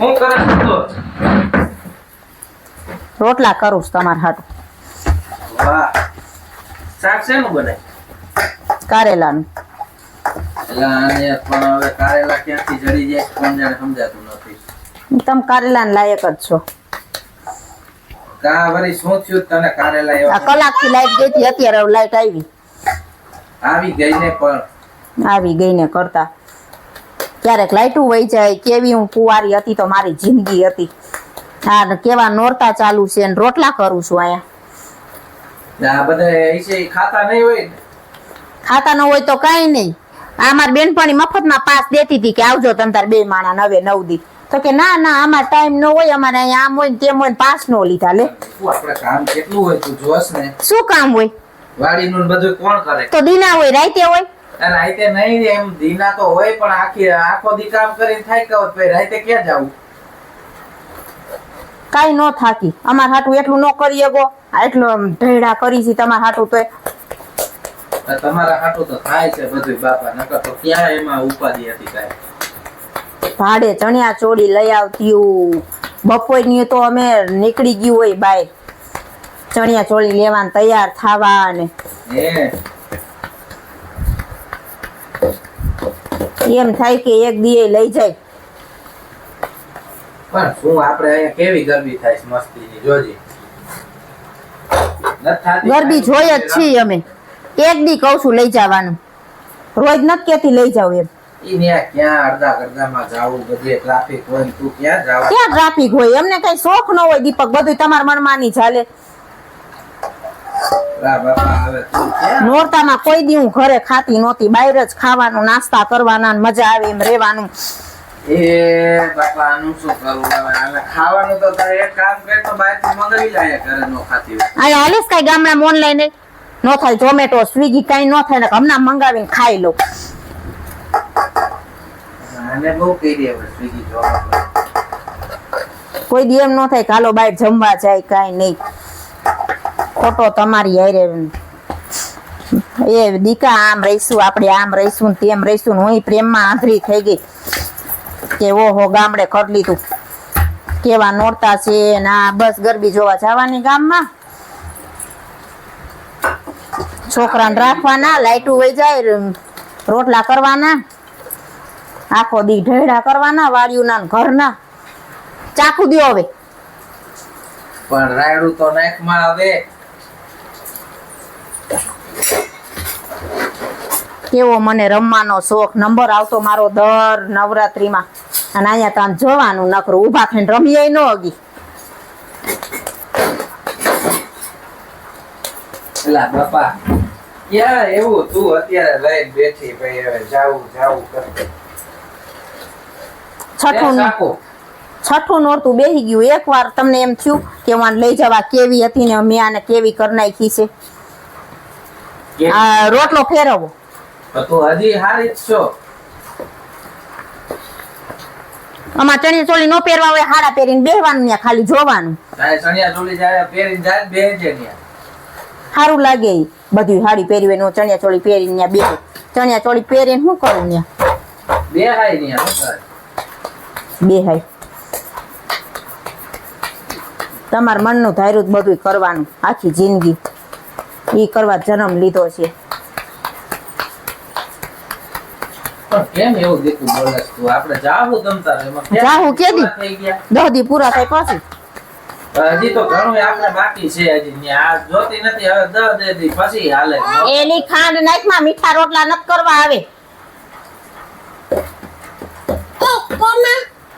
હું કરે તો? રોટલા કરું છું તમારા હાટું. વાહ. શાક શેનું બને કારેલાનું. એટલે પણ હવે કારેલા ક્યાંથી જડી જાય કોણ જાણે સમજાતું નથી. તમે કારેલાને લાયક જ છો. કા વળી શું થયું તને કારેલા આ એવા કલાકથી લાઈટ ગઈ હતી અત્યારે લાઈટ આવી. આવી ગઈ ને પણ? આવી ગઈ ને કરતા. ક્યારેક લાઈટું વહી જાય કેવી હું કુંવારી હતી તો મારી જિંદગી હતી. આ કેવા નોરતા ચાલુ છે ને રોટલા કરું છું અહીંયા. ખાતા નહીં હોય ખાતા ન હોય તો કાંઈ નહીં. અમાર મારી બેનપણી મફતમાં પાસ દેતી હતી કે આવજો તમ તાર બે માણા નવે નવ દી. તો કે ના ના અમાર ટાઈમ ન હોય અમારે અહીંયા આમ હોય ને તેમ હોય ને પાસ નો લીધા લે. શું આપણે કામ કેટલું હોય તું ને? શું કામ હોય? વાડીનું બધું કોણ કરે? તો દીના હોય રાતે હોય. અને રાતે નહીં એમ ધીના તો હોય પણ આખી આખો દી કામ કરીને થાય કે ભાઈ રાતે ક્યાં જવું કાંઈ ન થાકી. અમાર હાટું એટલું ન કરી ગો. એટલું ઢેડા કરી છે તમાર હાટું તો તમારા હાટું તો થાય છે બધું બાપા નકર તો ક્યાં એમાં ઉપાધિ હતી કાઈ? ભાડે ચણિયા ચોળી લઈ આવતી બપોરની તો અમે નીકળી ગયું હોય બાય. ચણિયા ચોળી લેવાને તૈયાર થવા ને એમ થાય કે એક દીએ લઈ જાય? પણ શું આપણે અહીંયા કેવી ગરબી થાય મસ્તીની જોજી. ગરબી જોઈ જ છીએ અમે. એક દી કહું છું લઈ જવાનું. રોજ નથી કેતી લઈ જાવ એમ. ક્યાં ટ્રાફિક હોય એમને કઈ શોખ ન હોય દીપક બધું તમારા મનમાં ની ચાલે નોરતામાં કોઈ દી હું ઘરે ખાતી નહોતી. બહાર જ ખાવાનું નાસ્તા કરવાના મજા આવે એમ રહેવાનું. એ બાપા આનું શું કરવું? ખાવાનું તો તારે એક કામ કર તો બહારથી મંગાવી લાય ઘરે નો ખાતી હોય. આ હાલેસ કઈ ગામડા ઓનલાઈન નો થાય ઝોમેટો સ્વિગી કઈ ન થાય ને હમણાં મંગાવીને ખાઈ લો આને બહુ કહી દે હવે સ્વીગી કોઈ દી એમ નો થાય કાલો બહાર જમવા જાય કાઈ નહીં. ખોટો તમારી હારે એ દીકા આમ રહીશું, આપણે આમ રહીશું તેમ રહીશું હું પ્રેમમાં આંધળી થઈ ગઈ. કે ઓહો ગામડે કરી લીધું. કેવા નોરતા છે ના બસ ગરબી જોવા જવાની ગામમાં. છોકરાને રાખવાના, લાઈટું વહી જાય રોટલા કરવાના. આખો દી ઢેડા કરવાના, વાડીઓના ના ઘરના. ચાકુ દો હવે. પણ રાયડું તો નાકમાં આવે. કેવો મને રમવાનો શોખ? નંબર આવતો મારો દર નવરાત્રીમાં. અને અહીંયા તો જવાનું નકરું ઊભા થઈને રમીએ ન હગી. બાપા ક્યાં એવું તું અત્યારે લઈને બેઠી ભાઈ હવે જાવું જાવું કરતી છઠ્ઠું નોરતું બેસી ગયું. એકવાર તમને એમ થયું કે લઈ જવા કેવી હતી ને મેં આને કેવી કરી નાખી છે? આ રોટલો ફેરવો તો હજી હારી જ છો. આમાં ચણી ચોળી નો પહેરવા હોય હાડા પહેરીને બેહવાનું ત્યાં ખાલી જોવાનું. તારે ચણિયા ચોલી પહેરીને જાય બેહે છે ત્યાં સારું લાગે ઈ. બધું હાડી પહેરી હોય ને હું ચણિયા ચોળી પહેરીને ત્યાં બેહું. ચણિયા ચોળી પહેરીને શું કરું ત્યાં બે હાય ત્યાં તમારા મનનું ધાર્યું બધું કરવાનું. આખી જિંદગી. એ કરવા જન્મ લીધો છે પણ કેમ એવું તું? આપણે એમાં કેમ જાવું કેદી? પૂરા થાય પછી. હજી તો ઘણું આપણે બાકી છે હજી. આ જોતી નથી હવે દસ દે દી પછી હાલે. એની ખાંડ નાખમાં મીઠા રોટલા નત કરવા આવે.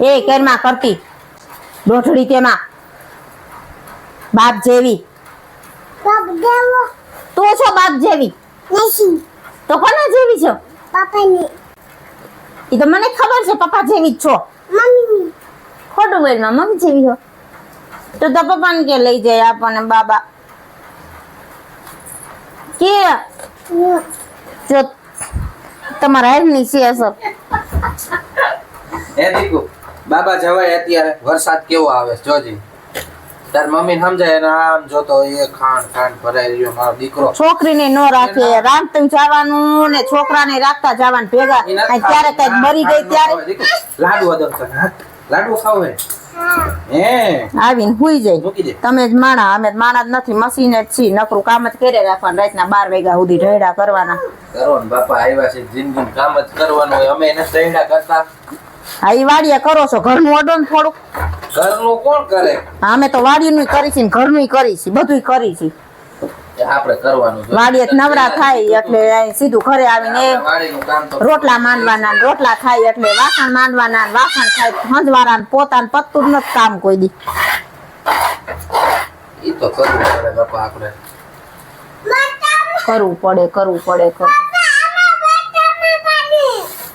એ કેરમાં કરતી. દોઢડી તેમાં. બાપ જેવી. બાપ દેવો તું છો બાપ જેવી? તો કોના જેવી છો? પાપાની એ તો મને ખબર છે પપ્પા જેવી જ છો. મમ્મીની ખોટું બોલમાં મમ્મી જેવી હો. તો તો પપ્પાને કે લઈ જાય આપણને બાબા. કે? જો તમારા હેરની છે અસર. એ દીકુ બાબા જવાય અત્યારે વરસાદ કેવો આવે જોજી. તાર મમ્મી સમજાય રામ જોતો એ ખાંડ ખાંડ ભરાઈ રહ્યો મારો દીકરો. છોકરીને ન રાખે. રામતું જવાનું ને છોકરાને રાખતા જવાનું ભેગા. ક્યારેક કંઈક મરી ગઈ ત્યારે લાડુ અદમ લાડુ ખાવ હે. આવીને હુઈ જાય તમે જ માણા અમે જ માણા જ નથી. મશીન જ છીએ. નકરું કામ જ કરે રાખવાનું. રાતના બાર વાગ્યા સુધી ઢેડા કરવાના. કરો બાપા આવ્યા છે. જિંદગી કામ જ કરવાનું અમે એને સૈડા કરતા. હા એ વાડીએ કરો છો. ઘરનું અડો ને થોડુંક. ઘરનું કોણ કરે? હા, અમે તો વાડીનું કરી છે ઘરનું કરી છે બધું કરી છીએ આપણે કરવાનું છે. વાડીએ નવરા થાય એટલે સીધું ઘરે આવીને રોટલા માંડવાના રોટલા થાય એટલે વાસણ માંડવાના વાસણ થાય હંજવારા પોતાને પત્તું નથી કામ કોઈ દી. ઈ તો કરવું પડે બાપા આપણે. કરવું પડે કરવું પડે કરવું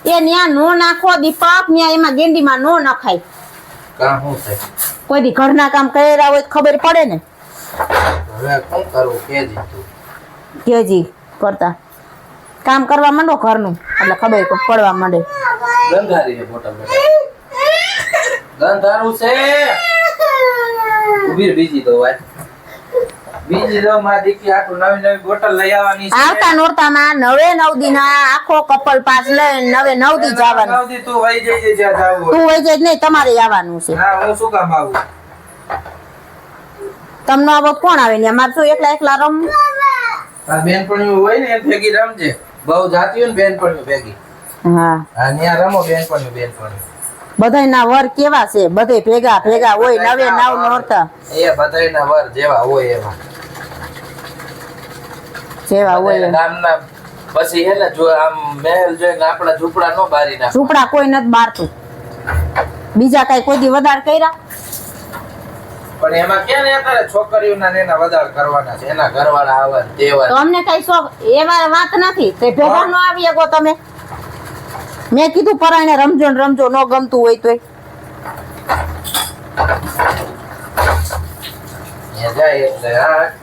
એ ન્યા નો નાખો દીપક ન્યા એમાં ગેંડીમાં નો નખાય. કામ શું થાય કોઈ દી ઘરના કામ કર્યા હોય તો ખબર પડે ને. હવે શું કરવું? કેજી તું. કેજી કરતા. કામ કરવા માંડો ઘરનું એટલે ખબર પડવા માંડે. ગંધારી છે મોટા ગંધારું છે. ઊભી બીજી તો વાત. બીજી તો મારી દીકરી આટલું નવી નવી બોટલ લઈ આવવાની છે. આવતા નોરતામાં નવે નવ દી આખો કપલ પાસ લઈને નવે નવ દી જવાનું. નવદી તું વહી જઈ જ્યાં જાવું તું વઈ જાય નહીં તમારે આવવાનું છે. હા હું શું કામ આવું? તમને હવે કોણ આવે ને? અમારે શું એકલા એકલા રમ આ બેનપણીઓ હોય ને ભેગી રમજે. બહુ જાતી હોય ને બેનપણીઓ ભેગી. હા. હા ત્યાં રમો બેનપણીઓ બેનપણીઓ. બધાયના વર કેવા છે? બધે ભેગા ભેગા હોય નવે નવ નોરતા. એ બધાયના વર જેવા હોય એવા. જેવા હોય. ગામના પછી હે ને જો આમ મહેલ જોઈને આપણા ઝૂંપડા નો બારી ના ઝૂંપડા કોઈ નથી બારતું. બીજા કઈ કોઈ દી વધાર કર્યા? પણ એમાં ક્યાં ને અત્યારે છોકરીઓના ને એના વધાર કરવાના છે? એના ઘરવાળા આવે તેવા તો અમને કઈ શોખ એવા વાત નથી. તે ભેગા નો આવી શકો તમે. મેં કીધું પરાણે રમજો ને રમજો ન ગમતું હોય તોય. ત્યાં જાય એટલે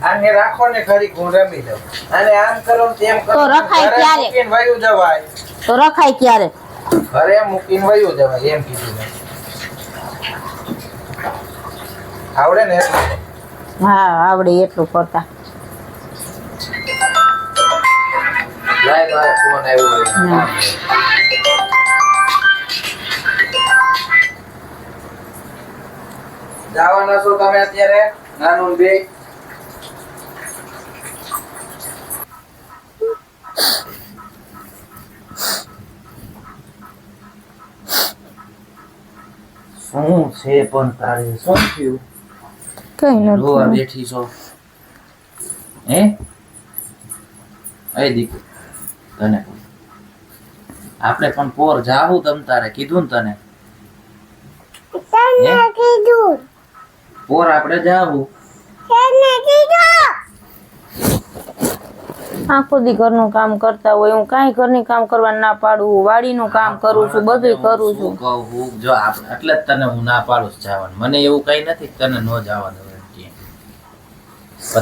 આને રાખો ને ઘડીક હું રમી લઉં અને આમ કરો તેમ કરો તો રખાય ક્યારે? મૂકીને વયું જવાય. તો રખાય ક્યારે? ઘરે મૂકીને વયું જવાય એમ કીધું મેં. આવડે ને? એટલું? હા આવડે એટલું કરતા. લાય મારે ફોન આવ્યો જવાના છો તમે અત્યારે? નાનું બે. શું છે પણ તારે? શું થયું? કઈ રોવા બેઠી છો? હે? એ દીકરી તને આપણે પણ પોર જાવું તમ તારે કીધું ને તને? તને કીધું. પોર આપણે જાવું. આખો દી ઘરનું કામ કરતા હોય હું કાંઈ ઘરની કામ કરવા ના પાડું વાડીનું કામ કરું છું બધું કરું છું. કહું હું? જો એટલે જ તને હું ના પાડું છું જવાનું. મને એવું કઈ નથી તને ન જવાનું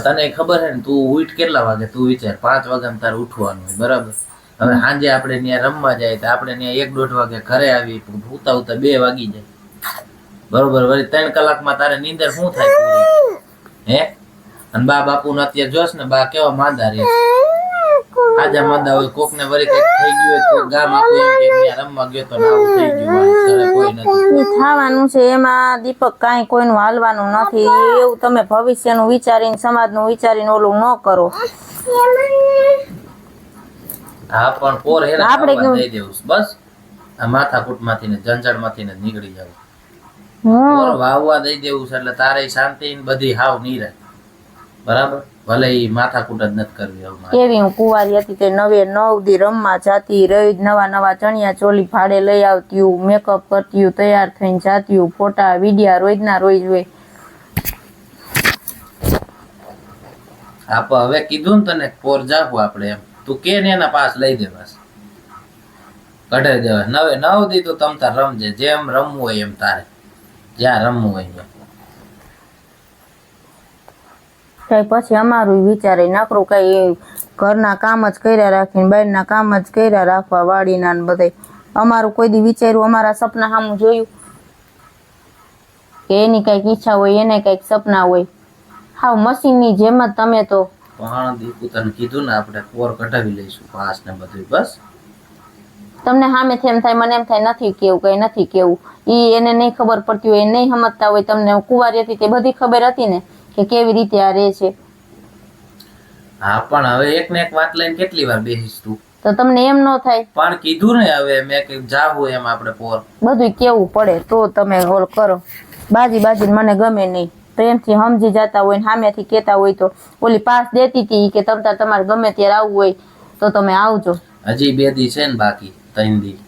તને ખબર છે ને તું ઉઠ કેટલા વાગે તું વિચાર. પાંચ વાગે તારે ઉઠવાનું હોય બરાબર? હવે સાંજે આપણે ત્યાં રમવા જાય તો આપણે ત્યાં એક દોઢ વાગે ઘરે આવી ઉતા ઉતા બે વાગી જાય. બરોબર વળી ત્રણ કલાકમાં તારે નીંદર શું થાય પૂરી? હે? અને બા બાપુ અત્યારે જોશ ને બા કેવા માંદા રે આજા માંદા હોય કોક ને વળી કંઈક થઈ ગયું હોય તો ગામ આખું એમ કે ત્યાં રમવા ગયો તો નાવું થઈ ગયું હોય ઘરે કોઈ નથી. થવાનું છે? એમાં દીપક કાંઈ કોઈનું હાલવાનું નથી. એવું તમે ભવિષ્યનું વિચારીને સમાજનું વિચારીને ઓલું ન કરો. હા પણ પોર હેરા આપણે? દઈ દેવું બસ. આ માથાકૂટમાંથી ને ઝંઝટમાંથી ને નીકળી જવું વાવવા દઈ દેવું છે એટલે તારે શાંતિ ને બધી હાવ નીરે બરાબર? ભલે માથા માથાકૂટ જ નથી કરવી. એવી હું કુંવારી હતી તે નવે નવ દી રમવા જાતી રોજ નવા નવા ચણિયા ચોલી ફાડે લઈ આવતી મેકઅપ કરતી તૈયાર થઈને જાતી ફોટા વિડિયા રોજના રોજ હોય. આપ હવે કીધું ને તને પોર જાવું આપણે એમ. તું કે ને એના પાસ લઈ દેવાસ. કઢાઈ દેવા નવે નવ દી તો તમ તાર રમજે જેમ રમવું હોય એમ તારે. જ્યાં રમવું હોય કઈ પછી અમારું વિચારે નકરું કઈ ઘરના કામ જ કર્યા રાખીને બહારના કામ જ કર્યા રાખવા વાડીના ને બધે. અમારું કોઈ દી વિચાર્યું અમારા સપના સામું જોયું. કે એની કંઈક ઈચ્છા હોય એને કંઈક સપના હોય. હાવ મશીનની જેમ જ તમે તો. પણ દીકુ તને કીધું ને આપણે કોર કઢાવી લઈશું પાસ ને બધું બસ. તમને સામેથી એમ થાય મને એમ થાય નથી કેવું કઈ નથી કેવું. એ એને નહીં ખબર પડતી હોય નહીં સમજતા હોય તમને કુંવારી હતી તે બધી ખબર હતી ને કે કેવી રીતે આ રહે છે. હા પણ હવે એક ને એક વાત લઈને કેટલી વાર બેસીશ તું? તો તમને એમ ન થાય. પણ કીધું ને હવે મેં કે જાવું એમ આપણે પોર. બધું કેવું પડે તો તમે હોલ કરો. બાજી બાજી મને ગમે નહીં. પ્રેમથી સમજી જતા હોય ને સામેથી કહેતા હોય તો ઓલી પાસ દેતી હતી કે તમતા તમારે ગમે ત્યારે આવવું હોય તો તમે આવજો. હજી બે દી છે ને બાકી. ત્રણ દી.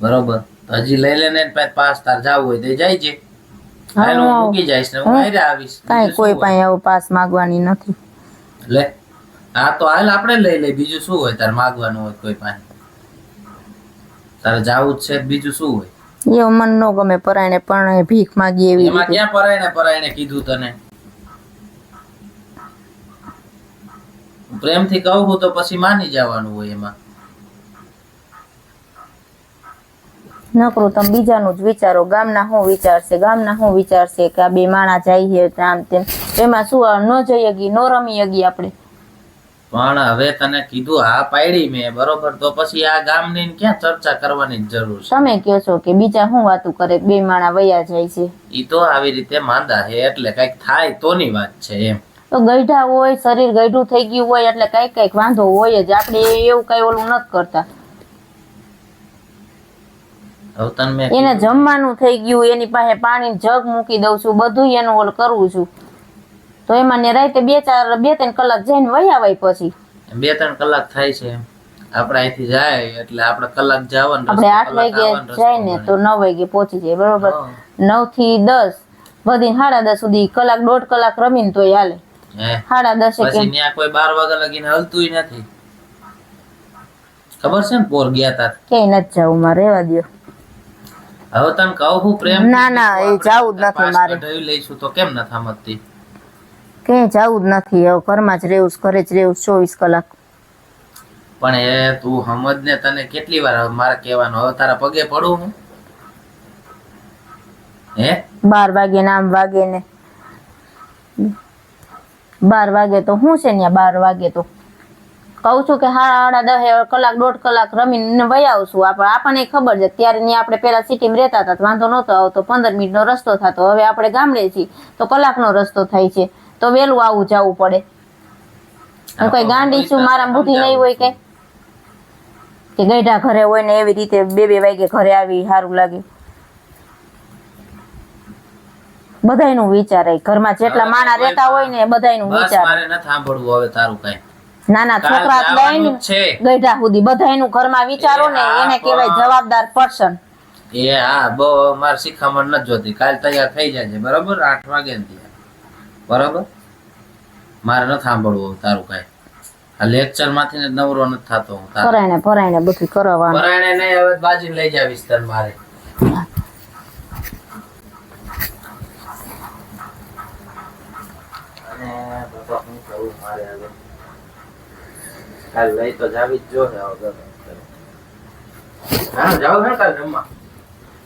બરોબર? હજી લઈ લે ને પાસ તાર જવું હોય તો જાય છે. મૂકી જઈશ ને હું હું? આવીશ. કાંઈ કોઈ પાસે આવો પાસ માગવાની નથી. લે. હા તો હાલ આપણે લઈ લઈ બીજું શું હોય? તારે માગવાનું હોય કોઈ પાસે? તારે જાવું જ છે બીજું શું હોય? એ મન ન ગમે પરાયણે પણ ભીખ માગી એવી એમાં ક્યાં પરાયણે પરાયણે કીધું તને? પ્રેમથી કહું તો પછી માની જવાનું હોય એમાં. નકરું તમે બીજાનું જ વિચારો. ગામના શું વિચારશે ગામના શું વિચારશે કે આ બે માણા છે આમ તેમ. એમાં શું ન જઈએ હગી ન રમી હગી આપણે? પણ હવે તને કીધું હા પાડી મેં બરોબર? તો પછી આ ગામની ને ક્યાં ચર્ચા કરવાની જરૂર છે? તમે કહો છો કે બીજા શું વાતું કરે? બે માણા વયા જાય છે. ઈ તો આવી રીતે માંદા છે એટલે કંઈક થાય તોની વાત છે એમ. તો ગઈઢા હોય શરીર ગઈઢું થઈ ગયું હોય એટલે કંઈક કંઈક વાંધો હોય જ. આપણે એવું કઈ ઓલું નથી કરતા. એને જમવાનું થઈ ગયું એની પાસે પાણી જગ મૂકી દઉં છું બધું એનું ઓલ કરું છું. તો એમાં ને રાતે બે ચાર બે ત્રણ કલાક જઈને વયા આવાય પછી. બે ત્રણ કલાક થાય છે આપણે અહીંથી જાય એટલે આપણે કલાક જવાનું આપણે આઠ વાગે જાય ને તો નવ વાગે પહોંચી જાય બરોબર? નવથી દસ બધી સાડા દસ સુધી કલાક દોઢ કલાક રમીને તોય હાલે. સાડા દસે કોઈ બાર વાગ્યા લગીને હલતું નથી. ખબર છે ને પોર ગયા તા? ક્યાંય નથી જવું મારે રહેવા દ્યો. હવે તને કહું હું પ્રેમ ના, ના, એ જાવું જ નથી મારે. કઢાવી લઈશું તો કેમ નથી સમજતી કે જાવું જ નથી હવે ઘરમાં જ રહેવું ઘરે જ રહેવું ચોવીસ કલાક. પણ એ તું સમજ ને તને કેટલી વાર મારે કહેવાનું હવે તારા પગે પડું હું? હે? બાર વાગે ને આમ વાગે ને. બાર વાગે તો હું છે ને બાર વાગે તો? કહું છું કે હાડા હાડા દસ કલાક દોઢ કલાક રમીને વહી આવશું. આપણે આપણને ખબર છે. ત્યારે ને આપણે પેલા સિટીમાં રહેતા હતા તો વાંધો નહોતો આવતો. પંદર મિનિટનો રસ્તો થતો. હવે આપણે ગામડે છીએ તો કલાકનો રસ્તો થાય છે. તો વહેલું આવું જવું પડે. હું કઈ ગાંડી છું મારા બુદ્ધિ નહીં હોય કે? કે ગઈઢા ઘરે હોય ને એવી રીતે બે બે વાગે ઘરે આવી સારું લાગે. બધાયનું વિચારાય ઘરમાં જેટલા માણા રહેતા હોય ને બધાયનું વિચાર. મારે ન સાંભળવું હવે તારું કઈ. નાના છોકરા લઈને છે. ગઈઢા સુધી બધાયનું ઘરમાં વિચારો ને એને કહેવાય જવાબદાર પર્સન એ હા બહુ મારે શીખામણ નથી જોતી. કાલ તૈયાર થઈ જાય છે બરોબર? આઠ વાગે બરાબર? મારે ન સાંભળવું તારું કઈ. આ લેક્ચરમાંથી ને નવરો નથી થતો હું પરાયણે પરાયણે બધું કરવાનું. પરાયણે ને હવે બાજી લઈ જાવીશ તને મારે. અને બાપા શું કરવું મારે હવે? કાલ લઈ તો જાવી જ જો ને ગમે તેમ. હા જાવ ને કાલ જમવા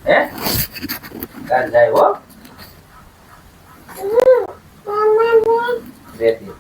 હે? કાલ જાય હો. રેતી